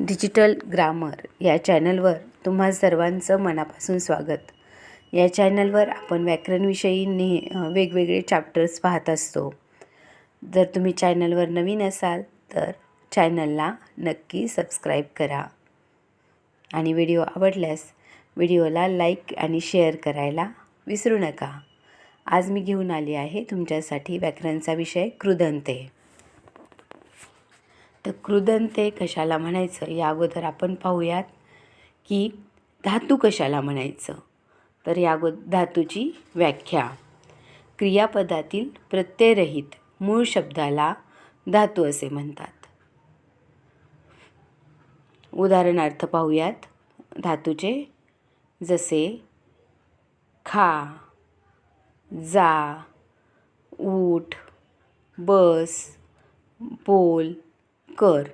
Digital grammar या चॅनलवर तुम्हा सर्वांचं मनापासून स्वागत. या चॅनलवर आपण व्याकरणविषयी नेह वेगवेगळे चॅप्टर्स पाहत असतो. जर तुम्ही चॅनलवर नवीन असाल तर चॅनलला नक्की सबस्क्राईब करा. आणि व्हिडिओ आवडल्यास व्हिडिओला लाईक आणि शेअर करायला विसरू नका. आज मी घेऊन आली आहे तुमच्यासाठी व्याकरणचा विषय कृदंते. तर कृदंते कशाला म्हणायचं? या अगोदर आपण पाहूयात की धातू कशाला म्हणायचं? तर या अगोद धातूची व्याख्या. क्रियापदातील प्रत्ययरहित मूळ शब्दाला धातू असे म्हणतात. उदाहरणार्थ पाहूयात धातूचे जसे खा जा उठ बस बोल कर.